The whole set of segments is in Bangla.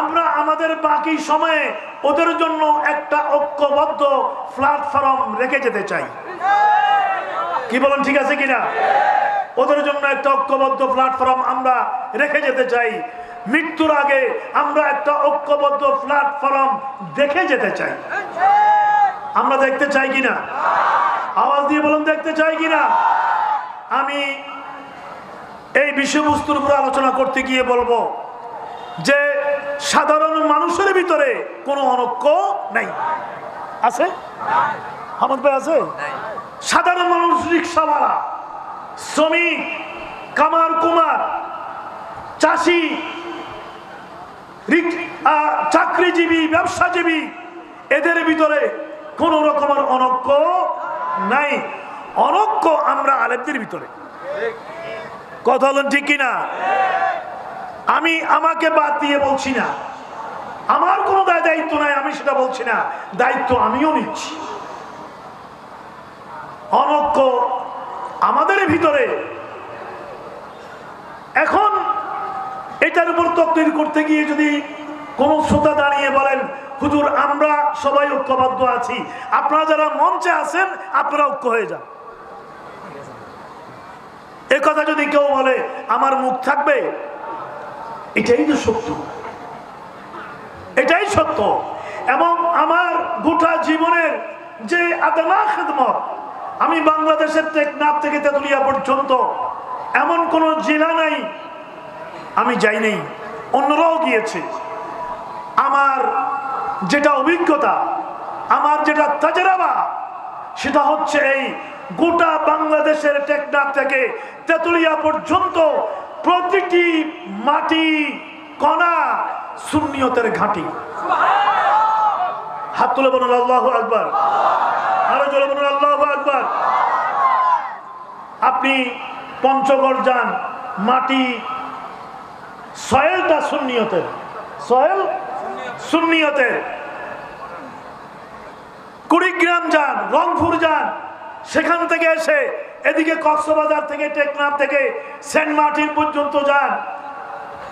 আমরা আমাদের বাকি সময়ে ওদের জন্য একটা ঐক্যবদ্ধ প্ল্যাটফর্ম রেখে যেতে চাই। কি বলেন, ঠিক আছে কিনা? ওদের জন্য একটা ঐক্যবদ্ধ প্ল্যাটফর্ম আমরা রেখে যেতে চাই। মৃত্যুর আগে আমরা একটা ঐক্যবদ্ধ প্ল্যাটফর্ম দেখে যেতে চাই। আমরা দেখতে চাই কিনা? আওয়াজ দিয়ে বলুন, দেখতে চাই কিনা? আমি এই বিষয়বস্তুর উপর আলোচনা করতে গিয়ে বলব যে সাধারণ মানুষের ভিতরে কোনো অনক্য নাই। আছে? ভাই আছে? সাধারণ মানুষ, রিক্সাওয়ালা, শ্রমিক, কামার, কুমার, চাষি চাকরিজীবী, ব্যবসাজীবী, এদের ভিতরে কোন রকমের অনক্য নাই। অনক্য আমরা আলেমদের ভিতরে। কথা হলেন ঠিক কিনা? আমি আমাকে বাদ দিয়ে বলছি না। আমার কোনো দায় দায়িত্ব নাই, আমি সেটা বলছি না। দায়িত্ব আমিও নিচ্ছি। অনক্য আমাদের ভিতরে এখন এটার উপর তকদির করতে গিয়ে যদি কোন শ্রোতা দাঁড়িয়ে বলেন, হুজুর, আমরা সবাই ঐক্যবদ্ধ আছি। আপনারা যারা মঞ্চে আছেন, আপনারা ঐক্য হয়ে যান। এ কথা যদি কেউ বলে, আমার মুখ থাকবে? এটাই তো সত্য। এটাই সত্য। এবং আমার গোটা জীবনের যে আদনা খেদমত, আমি বাংলাদেশের টেকনাফ থেকে তেতুলিয়া পর্যন্ত এমন কোন জেলা নাই, আমি যাই নেই, অন্যরাও গিয়েছে। আমার যেটা অভিজ্ঞতা, আমার যেটা তাজরাবা, সেটা হচ্ছে এই গোটা বাংলাদেশের টেকনাফ থেকে তেতুলিয়া পর্যন্ত প্রতিটি মাটি, কণা সুন্নিয়তের ঘাঁটি। হাত তুলে বলুন, আল্লাহ আকবার। আরও জোরে বলুন, আল্লাহ আকবার। আপনি পঞ্চগড় যান, মাটি সয়েলটা সুন্নিয়তের। সয়েল সুন্নিয়তের। কুড়িগ্রাম যান, রংপুর যান, সেখান থেকে এসে এদিকে কক্সবাজার থেকে টেকনাফ থেকে সেন্ট মার্টিন পর্যন্ত যান।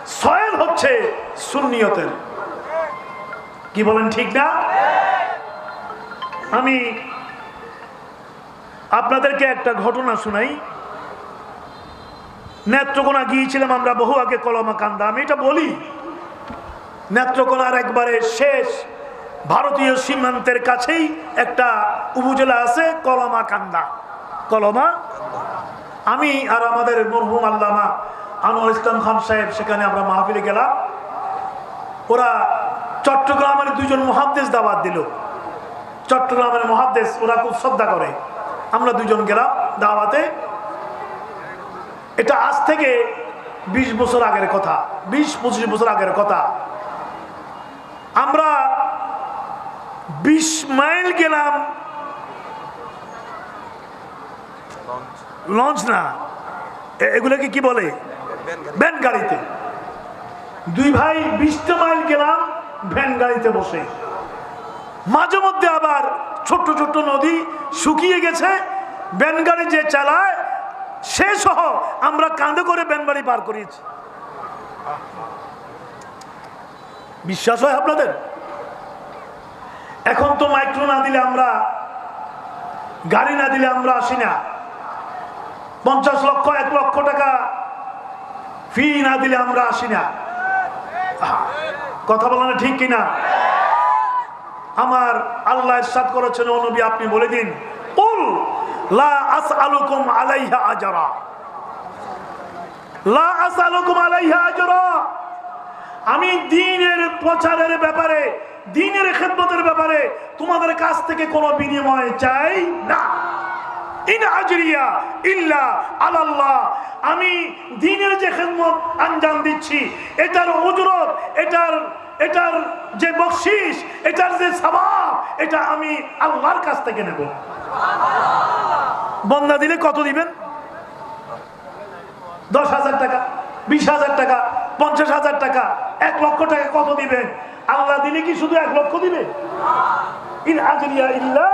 সয়েল হচ্ছে সুন্নিয়তের। কি বলেন ঠিক না? আমি আপনাদেরকে একটা ঘটনা শুনাই। নেত্রকোনা গিয়েছিলাম আমরা বহু আগে কলমা কান্দা আমি এটা বলি। নেত্রকোনার একবারে শেষ ভারতীয় সীমান্তের কাছেই একটা উপজেলা আছে কলমা কান্দা কলমা। আমি আর আমাদের মরহুম আল্লামা আনোয়ার ইসলাম খান সাহেব, সেখানে আমরা মাহফিলে গেলাম। ওরা চট্টগ্রামের দুজন মহাদ্দেশ দাবাত দিল। চট্টগ্রামের মহাদ্দেশ ওরা খুব শ্রদ্ধা করে। আমরা দুজন গেলাম দাওয়াতে। এটা আজ থেকে ২০ বছর আগের কথা ২০ পঁচিশ বছর আগের কথা। আমরা ২০ মাইল গেলাম লঞ্চ না। এগুলোকে কি বলে? ভ্যান গাড়িতে। দুই ভাই বিশটা মাইল গেলাম, ভ্যান গাড়িতে বসে। মাঝে মধ্যে আবার ছোট্ট ছোট্ট নদী শুকিয়ে গেছে, ভ্যান গাড়ি যে চালায়, সে সহ আমরা কাঁধে করে ভ্যান গাড়ি পার করিয়েছি। বিশ্বাস হয় আপনাদের? এখন তো মাইক্রো না দিলে আমরা, গাড়ি না দিলে আমরা আসি না। পঞ্চাশ লক্ষ, এক লক্ষ টাকা। ফি না দিলে আমরা আসি না। কথা বলা না ঠিক কিনা? আমার আল্লাহ সাদ করেছেন, ও আপনি বলে দিন। আলাইহা লা আলাইহা আমি দিনের প্রচারের ব্যাপারে, দিনের খেদমতের ব্যাপারে তোমাদের কাছ থেকে কোনো বিনিময় চাই না। ইন আজরিয়া ইল্লা আমি দিনের যে খেদমত আঞ্জাম দিচ্ছি, এটার উজরত, এটার এটার যে বকশিস এটার যে স্বভাব, এটা আমি আল্লাহর কাছ থেকে নেব। বন্দা দিলে কত দিবেন? দশ হাজার টাকা, বিশ হাজার টাকা, পঞ্চাশ হাজার টাকা, এক লক্ষ টাকা কত দিবেন? আল্লাহ দিলে কি শুধু এক লক্ষ দিবে? ইন আজরিয়া ইল্লা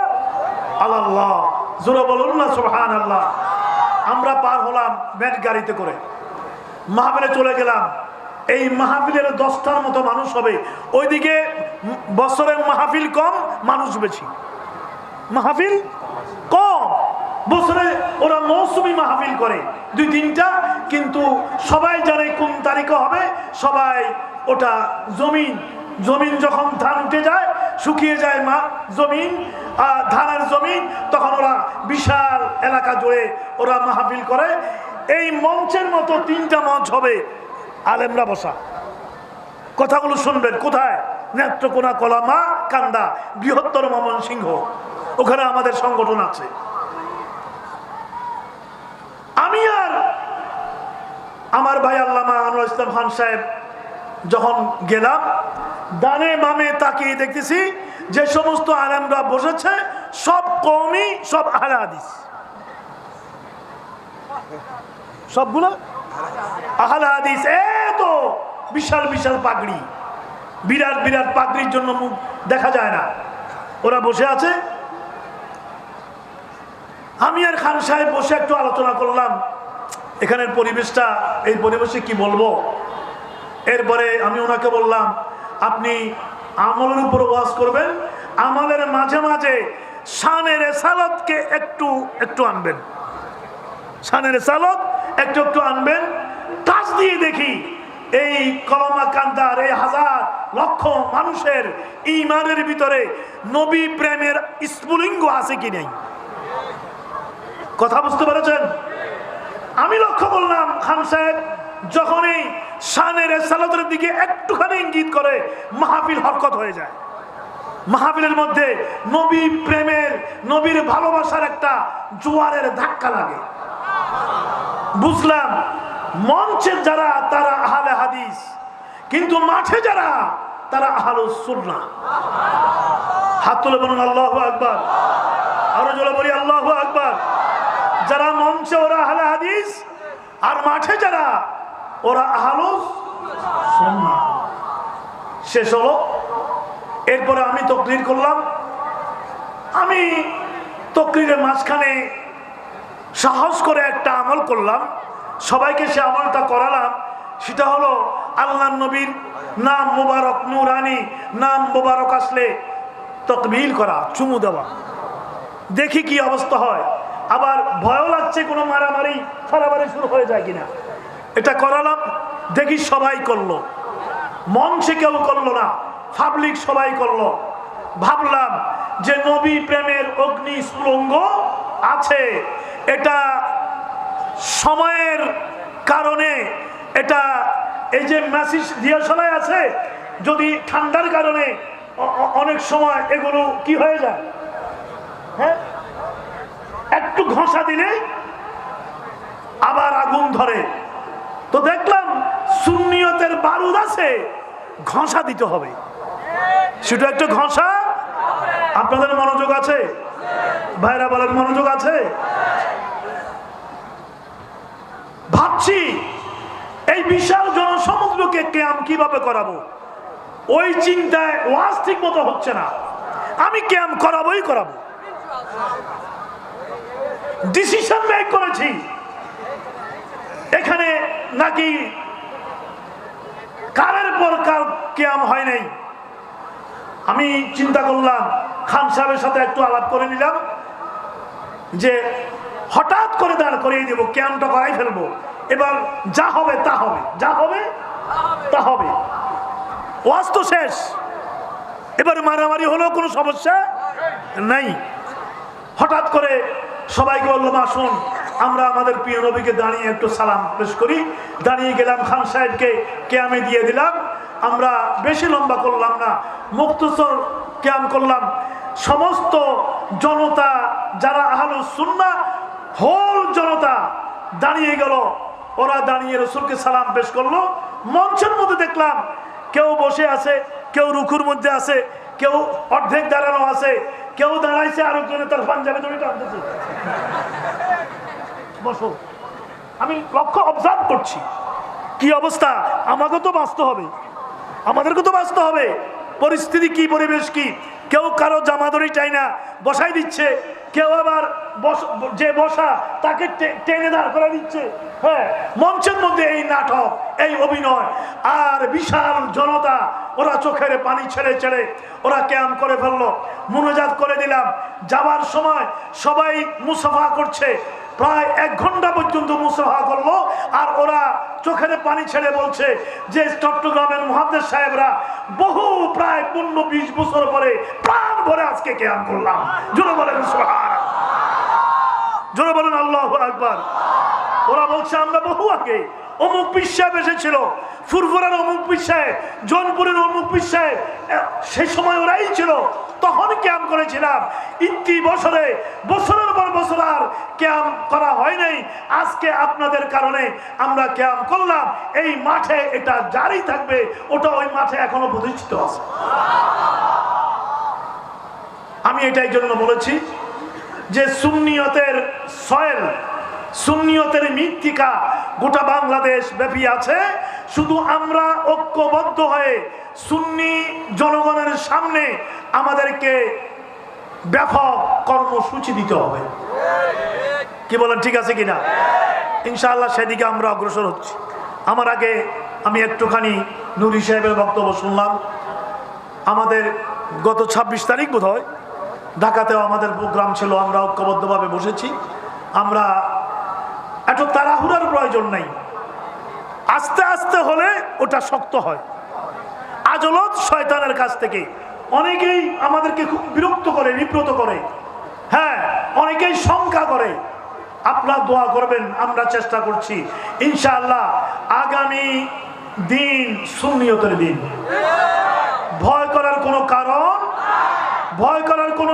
আল্লাহ জোরে বলুন না সুবহান আল্লাহ আমরা পার হলাম ব্যাট গাড়িতে করে। মাহবিলে চলে গেলাম। এই মাহফিলের দশটার মতো মানুষ হবে। ওইদিকে বছরে মাহফিল কম, মানুষ বেশি। মাহফিল কম। বছরে ওরা মৌসুমি মাহফিল করে। দুই, তিনটা, কিন্তু সবাই জানে কোন তারিখে হবে। সবাই ওটা জমিন জমিন যখন ধান উঠে যায়, শুকিয়ে যায় মা জমিন ধানের জমিন, তখন ওরা বিশাল এলাকা জুড়ে ওরা মাহফিল করে। এই মঞ্চের মতো তিনটা মঞ্চ হবে আলেমরা বসা। কথাগুলো শুনবেন, কোথায়? নেত্রকোনা, কলামা, কান্দা, বৃহত্তর মমন সিংহ ওখানে আমাদের সংগঠন আছে। আমি আর আমার ভাই আল্লামা আনোয়ার ইসলাম খান সাহেব যখন গেলাম ডানে বামে তাকিয়ে দেখতেছি যে সমস্ত আলেমরা বসেছে, সব কমই সব আহলে হাদিস। সবগুলো? আহলে এত বিশাল বিশাল পাগড়ি। বিরাট বিরাট পাগড়ির জন্য মুখ দেখা যায় না। ওরা বসে আছে। আমি আর খান সাহেব বসে একটু আলোচনা করলাম। এখানের পরিবেশটা, এই পরিবেশে কি বলব? এরপরে আমি ওনাকে বললাম আপনি আমলের উপর ওয়াজ করবেন, আমলের মাঝে মাঝে শানের সালাদকে একটু একটু আনবেন। শানের সালত একটু একটু আনবেন। টাচ দিয়ে দেখি এই কলমা কান্দার এই হাজার লক্ষ মানুষের ইমানের ভিতরে নবী প্রেমের স্ফুলিঙ্গ আছে কি নেই? কথা বুঝতে পেরেছেন? আমি লক্ষ্য করলাম খান সাহেব যখনই শানের সালাতের দিকে একটুখানি ইঙ্গিত করে, মাহফিল হরকত হয়ে যায়। মাহফিলের মধ্যে নবী প্রেমের, নবীর ভালোবাসার একটা জোয়ারের ধাক্কা লাগে। বুঝলাম, মঞ্চে যারা, তারা আহলে হাদিস, কিন্তু মাঠে যারা, তারা আহলুস সুন্নাহ। হাত তুলে বলুন, আল্লাহ আকবার। আরও জোরে বলি, আল্লাহ আকবার। যারা মঞ্চে, ওরা আহলে হাদিস, আর মাঠে যারা ওরা আহলুস শেষ হলো। এরপরে আমি তকরির করলাম। আমি তকরিরের মাঝখানে সাহস করে একটা আমল করলাম। সবাইকে সে আমলটা করালাম। সেটা হলো আল্লাহ নবীর নাম মুবারক নুরানি, নাম মুবারক আসলে তকবিল করা, চুমু দেওয়া। দেখি কি অবস্থা হয়। আবার ভয়ও লাগছে কোনো মারামারি ফারামারি শুরু হয়ে যায় কিনা। এটা করালাম, দেখি সবাই করল। মঞ্চে কেউ করল না পাবলিক সবাই করল। ভাবলাম যে নবী প্রেমের অগ্নি স্ফুলঙ্গ আছে। এটা সময়ের কারণে, এটা এই যে ম্যাসিস দিয়াশালায় আছে, যদি ঠান্ডার কারণে অনেক সময় এগুলো কি হয়ে যায়? হ্যাঁ? একটু ঘষা দিলে আবার আগুন ধরে। তো দেখলাম সুন্নিয়তের বারুদ আছে, ঘষা দিতে হবে। সেটা একটা ঘষা? আপনাদের মনোযোগ আছে? ভাইরা বলেন, মনোযোগ আছে? ভাবছি এই বিশাল জনসমুদ্রকে ক্যাম কীভাবে করাবো? ওই চিন্তায় ওয়াজ ঠিক মতো হচ্ছে না। আমি ক্যাম করাবোই করাবো। ডিসিশন মেক করেছি। এখানে নাকি কারের পর কার কেয়াম হয় নাই? আমি চিন্তা করলাম, খান সাহেবের সাথে একটু আলাপ করে নিলাম যে হঠাৎ করে দাঁড় করিয়ে দেবো ক্যাম্পটা করাই ফেলব। এবার যা হবে তা হবে, যা হবে তা হবে। ওয়াজ তো শেষ। এবার মারামারি হলেও কোনো সমস্যা নাই। হঠাৎ করে সবাইকে বললাম আসুন আমরা আমাদের প্রিয় নবীকে দাঁড়িয়ে একটু সালাম পেশ করি। দাঁড়িয়ে গেলাম খান সাহেবকে ক্যামে দিয়ে দিলাম। আমরা বেশি লম্বা করলাম না মুক্তসর ক্যাম করলাম। সমস্ত জনতা, যারা আহলু সুন্না হোল জনতা দাঁড়িয়ে গেল। ওরা দাঁড়িয়ে রসুলকে সালাম পেশ করল। মঞ্চের মধ্যে দেখলাম কেউ বসে আছে, কেউ রুখুর মধ্যে আছে, কেউ অর্ধেক দাঁড়ানো আছে, কেউ দাঁড়াইছে আর তার পাঞ্জাবি দড়ি টানতেছে। বসো। আমি লক্ষ্য অবজার্ভ করছি। কি অবস্থা? আমাকে তো বাঁচতে হবে। আমাদেরকে তো বাঁচতে হবে। পরিস্থিতি কি, পরিবেশ কি? কেউ কারও জামাদরি চাই না, বসাই দিচ্ছে। কেউ আবার যে বসা, তাকে টেনে দাঁড় করে দিচ্ছে। হ্যাঁ মঞ্চের মধ্যে এই নাটক, এই অভিনয়, আর বিশাল জনতা, ওরা চোখের পানি ছেড়ে ছেড়ে ওরা ক্যাম্প করে ফেলল। মনোজাত করে দিলাম। যাবার সময় সবাই মুসাফা করছে। প্রায় এক ঘণ্টা পর্যন্ত মুসাফা করল, আর ওরা চোখের পানি ছেড়ে বলছে যে চট্টগ্রামের মহাদেশ সাহেবরা বহু প্রায় পনেরো বিশ বছর পরে প্রাণ ভরে আজকে ক্যাম্প করলাম। জোরে বলেন। জোরে বলেন, আল্লাহ আকবার। ওরা বলছে, আমরা বহু আগে অমুক পীর সাহেব এসেছিল, ফুরফুরার অমুক পীর সাহেব, জৌনপুরের অমুক পীর সাহেব সেই সময় ওরাই ছিল, তখন ক্যাম্প করেছিলাম। ইতি বছরে, বছরের পর বছর আর ক্যাম্প করা হয় নাই। আজকে আপনাদের কারণে আমরা ক্যাম্প করলাম। এই মাঠে এটা জারি থাকবে, ওটা ওই মাঠে এখনও প্রতিষ্ঠিত আছে। আমি এটাই জন্য বলেছি যে সুন্নিয়তের সয়েল, সুন্নিয়তের মৃত্তিকা গোটা বাংলাদেশ ব্যাপী আছে। শুধু আমরা ঐক্যবদ্ধ হয়ে সুন্নি জনগণের সামনে আমাদেরকে ব্যাপক কর্মসূচি দিতে হবে। কি বলেন, ঠিক আছে কিনা? ইনশাআল্লাহ সেদিকে আমরা অগ্রসর হচ্ছি। আমার আগে আমি একটুখানি নুরি সাহেবের বক্তব্য শুনলাম। আমাদের গত ২৬ তারিখ বোধ হয় ঢাকাতেও আমাদের প্রোগ্রাম ছিল, আমরা ঐক্যবদ্ধভাবে বসেছি। আমরা এত তাড়াহুড়ার প্রয়োজন নাই। আস্তে আস্তে হলে ওটা শক্ত হয়। আজলত শয়তানের কাছ থেকে অনেকেই আমাদেরকে খুব বিরক্ত করে, নিপ্রত করে। হ্যাঁ অনেকেই শঙ্কা করে। আপনার দোয়া করবেন, আমরা চেষ্টা করছি। ইনশাআল্লাহ আগামী দিন সুন্নিয়তের দিন। ভয় করার কোনো কারণ? ভয় করার কোনো